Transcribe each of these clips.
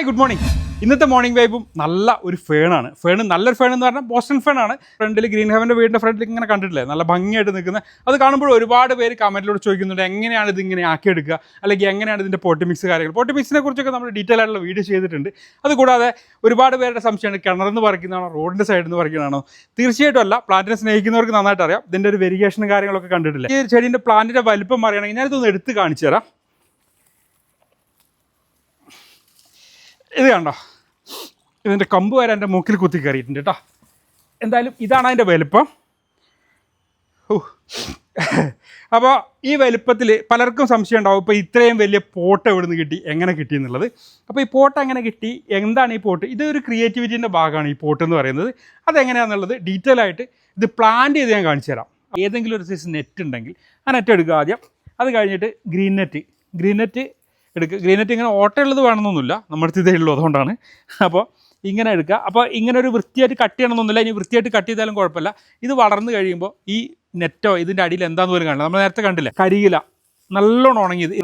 Hi good morning ഇന്നത്തെ morning വൈബും നല്ല ഒരു ഫേണാണ് ഫേൺ നല്ലൊരു ഫേൺ എന്ന് പറഞ്ഞാൽ ബോസ്റ്റൺ ഫേണാണ് ഫ്രണ്ടിൽ ഗ്രീൻ ഹെവന്റെ വീടിന്റെ ഫ്രണ്ടിൽ ഇങ്ങനെ കണ്ടിട്ടില്ലേ? നല്ല ഭംഗിയായിട്ട് നിൽക്കുന്നത് അത് കാണുമ്പോൾ ഒരുപാട് പേര് കമന്റിലൂടെ ചോദിക്കുന്നുണ്ട് എങ്ങനെയാണ് ഇതിങ്ങനെ ആക്കിയെടുക്കുക? അല്ലെങ്കിൽ എങ്ങനെയാണ് ഇതിന്റെ പോട്ടി മിക്സ് കാര്യങ്ങൾ? പോട്ടി മിക്സിനെ കുറിച്ചൊക്കെ നമ്മൾ ഡീറ്റെയിൽ ആയിട്ടുള്ള വീഡിയോ ചെയ്തിട്ടുണ്ട്. അതുകൂടാതെ ഒരുപാട് പേരുടെ സംശയമാണ് കിണർന്ന് പറിക്കുന്നതാണോ? റോഡിന്റെ സൈഡിൽ നിന്ന് പറിക്കുന്നതാണോ? തീർച്ചയായിട്ടും അല്ല. പ്ലാന്റിനെ സ്നേഹിക്കുന്നവർക്ക് നന്നായിട്ട് അറിയാം. ഇതിന്റെ ഒരു വെരിഗേഷനും കാര്യങ്ങളൊക്കെ കണ്ടിട്ടില്ല? ഈ ചെടീന്റെ പ്ലാന്റിന്റെ വലിപ്പം അറിയണമെങ്കിൽ ഞാനിതൊന്ന് എടുത്ത് കാണിച്ചു തരാം. ഇത് കണ്ടോ? ഇതിന്റെ കമ്പ് വരെ എന്റെ മൂക്കിൽ കുത്തി കയറിയിട്ടുണ്ട് കേട്ടോ. എന്തായാലും ഇതാണ് അതിന്റെ വലുപ്പം. അപ്പോൾ ഈ വലുപ്പത്തിൽ പലർക്കും സംശയം ഉണ്ടാവും ഇപ്പോൾ ഇത്രയും വലിയ പോട്ട് എവിടെ നിന്ന് കിട്ടി എങ്ങനെ കിട്ടി എന്നുള്ളത്. അപ്പോൾ ഈ പോട്ട് എങ്ങനെ കിട്ടി എന്താണ് ഈ പോട്ട്? ഇത് ഒരു ക്രിയേറ്റിവിറ്റീന്റെ ഭാഗമാണ് ഈ പോട്ട് എന്ന് പറയുന്നത്. അതെങ്ങനെയാണെന്നുള്ളത് ഡീറ്റെയിൽ ആയിട്ട് ഇത് പ്ലാൻ ചെയ്ത് ഞാൻ കാണിച്ചു തരാം. ഏതെങ്കിലും ഒരു സൈസ് നെറ്റ് ഉണ്ടെങ്കിൽ ആ നെറ്റ് എടുക്കുക ആദ്യം. അത് കഴിഞ്ഞിട്ട് ഗ്രീൻ നെറ്റ് ഗ്രീൻ നെറ്റ് എടുക്കുക ഗ്രീനറ്റ് ഇങ്ങനെ ഓട്ടയുള്ളത് വേണമെന്നൊന്നുമില്ല. നമ്മുടെ ഇതേ ഉള്ളൂ അതുകൊണ്ടാണ്. അപ്പോൾ ഇങ്ങനെ എടുക്കുക അപ്പോൾ ഇങ്ങനെ ഒരു വൃത്തിയായിട്ട് കട്ട് ചെയ്യണമെന്നൊന്നുമില്ല. ഇനി വൃത്തിയായിട്ട് കട്ട് ചെയ്താലും കുഴപ്പമില്ല. ഇത് വളർന്നു കഴിയുമ്പോൾ ഈ നെറ്റോ ഇതിന്റെ അടിയിൽ എന്താന്ന് പോലും കാണില്ല. നമ്മൾ നേരത്തെ കണ്ടില്ല കരിയില നല്ലോണം ഉണങ്ങിയത്.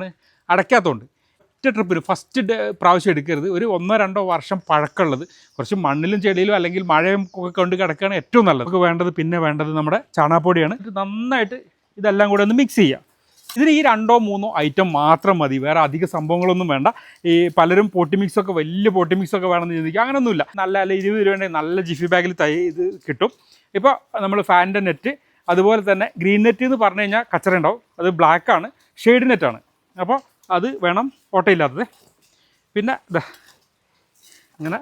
അടയ്ക്കാത്തതുകൊണ്ട് ഒറ്റ ട്രിപ്പിന് ഫസ്റ്റ് പ്രാവശ്യം എടുക്കരുത്. ഒരു ഒന്നോ രണ്ടോ വർഷം പഴക്കമുള്ളത്. കുറച്ച് മണ്ണിലും ചെടിയിലും അല്ലെങ്കിൽ മഴയും ഒക്കെ കൊണ്ട് കിടക്കുകയാണ് ഏറ്റവും നല്ലത്. നമുക്ക് വേണ്ടത് പിന്നെ വേണ്ടത് നമ്മുടെ ചാണാപ്പൊടിയാണ് ഇത് നന്നായിട്ട് ഇതെല്ലാം കൂടെ ഒന്ന് മിക്സ് ചെയ്യുക. ഇതിന് ഈ രണ്ടോ മൂന്നോ ഐറ്റം മാത്രം മതി. വേറെ അധിക സംഭവങ്ങളൊന്നും വേണ്ട. ഈ പലരും പോട്ടി മിക്സ് ഒക്കെ വലിയ പോട്ടി മിക്സ് ഒക്കെ വേണമെന്ന് ചിന്തിക്കുക അങ്ങനെയൊന്നുമില്ല നല്ല അല്ല ഇരുപത് രൂപയുടെ നല്ല ജിഫി ബാഗിൽ തൈ ഇത് കിട്ടും. ഇപ്പോൾ നമ്മൾ ഫാനിന്റെ നെറ്റ് അതുപോലെ തന്നെ ഗ്രീൻ നെറ്റ് എന്ന് പറഞ്ഞു കഴിഞ്ഞാൽ കച്ചറ ഉണ്ടാവും. അത് ബ്ലാക്ക് ആണ്. ഷെയ്ഡ് നെറ്റാണ് അപ്പോൾ അത് വേണം ഓട്ടയില്ലാത്തത് പിന്നെ ഇതാ ഇങ്ങനെ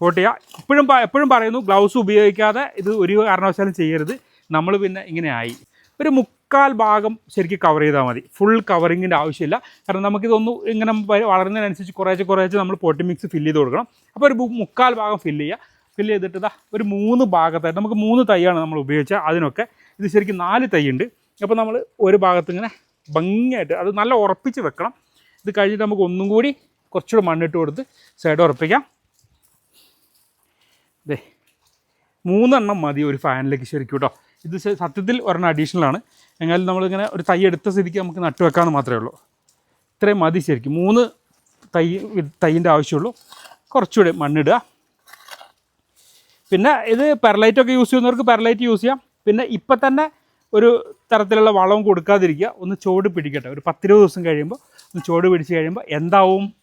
പോട്ട് ചെയ്യുക എപ്പോഴും എപ്പോഴും പറയുന്നു ഗ്ലൗസ് ഉപയോഗിക്കാതെ ഇത് ഒരു കാരണവശാലും ചെയ്യരുത്. നമ്മൾ പിന്നെ ഇങ്ങനെ ആയി. ഒരു മുക്കാൽ ഭാഗം ശരിക്കും കവർ ചെയ്താൽ മതി. ഫുൾ കവറിങ്ങിന്റെ ആവശ്യമില്ല. കാരണം നമുക്കിതൊന്നും ഇങ്ങനെ വളരുന്നതിനനുസരിച്ച് കുറേശ്ശെ കുറേശ്ശെ നമ്മൾ പൊട്ടി മിക്സ് ഫില്ല് ചെയ്ത് കൊടുക്കണം. അപ്പോൾ ഒരു മുക്കാൽ ഭാഗം ഫില്ല് ചെയ്യുക ഫില്ല് ചെയ്തിട്ട് ഇതാ ഒരു മൂന്ന് ഭാഗത്തായിട്ട് നമുക്ക് മൂന്ന് തൈയാണ് നമ്മൾ ഉപയോഗിച്ചത് അതിനൊക്കെ. ഇത് ശരിക്കും നാല് തൈ ഉണ്ട് അപ്പോൾ നമ്മൾ ഒരു ഭാഗത്ത് ഇങ്ങനെ ഭംഗിയായിട്ട് അത് നല്ല ഉറപ്പിച്ച് വെക്കണം. ഇത് കഴിഞ്ഞിട്ട് നമുക്ക് ഒന്നും കൂടി കുറച്ചുകൂടെ മണ്ണിട്ട് കൊടുത്ത് സൈഡ് ഉറപ്പിക്കാം. അതെ മൂന്നെണ്ണം മതി ഒരു ഫാനിലേക്ക് ശരിക്കും കേട്ടോ ഇത് സത്യത്തിൽ ഒരെണ്ണം അഡീഷണൽ ആണ്. എന്നാലും നമ്മളിങ്ങനെ ഒരു തൈ എടുത്ത സ്ഥിതിക്ക് നമുക്ക് നട്ടു വെക്കാമെന്ന് മാത്രമേ ഉള്ളൂ. ഇത്രയും മതി ശരിക്കും. മൂന്ന് തൈ തൈന്റെ ആവശ്യമുള്ളൂ. കുറച്ചുകൂടി മണ്ണിടുക. പിന്നെ ഇത് പെരലൈറ്റൊക്കെ യൂസ് ചെയ്യുന്നവർക്ക് പെരലൈറ്റ് യൂസ് ചെയ്യാം. പിന്നെ ഇപ്പം തന്നെ ഒരു തരത്തിലുള്ള വളവും കൊടുക്കാതിരിക്കുക. ഒന്ന് ചോട് പിടിക്കട്ടെ. ഒരു പത്തിരുപത് ദിവസം കഴിയുമ്പോൾ ഒന്ന് ചോട് പിടിച്ച് കഴിയുമ്പോൾ എന്താവും?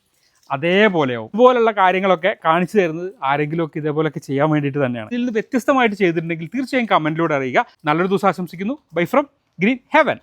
അതേപോലെയാവും. ഇതുപോലുള്ള കാര്യങ്ങളൊക്കെ കാണിച്ചു തരുന്നത് ആരെങ്കിലും ഒക്കെ ഇതേപോലെയൊക്കെ ചെയ്യാൻ വേണ്ടിയിട്ട് തന്നെയാണ്. ഇതിൽ നിന്ന് വ്യത്യസ്തമായിട്ട് ചെയ്തിട്ടുണ്ടെങ്കിൽ തീർച്ചയായും കമന്റിലൂടെ അറിയുക. നല്ലൊരു ദിവസം ആശംസിക്കുന്നു. Bye from green heaven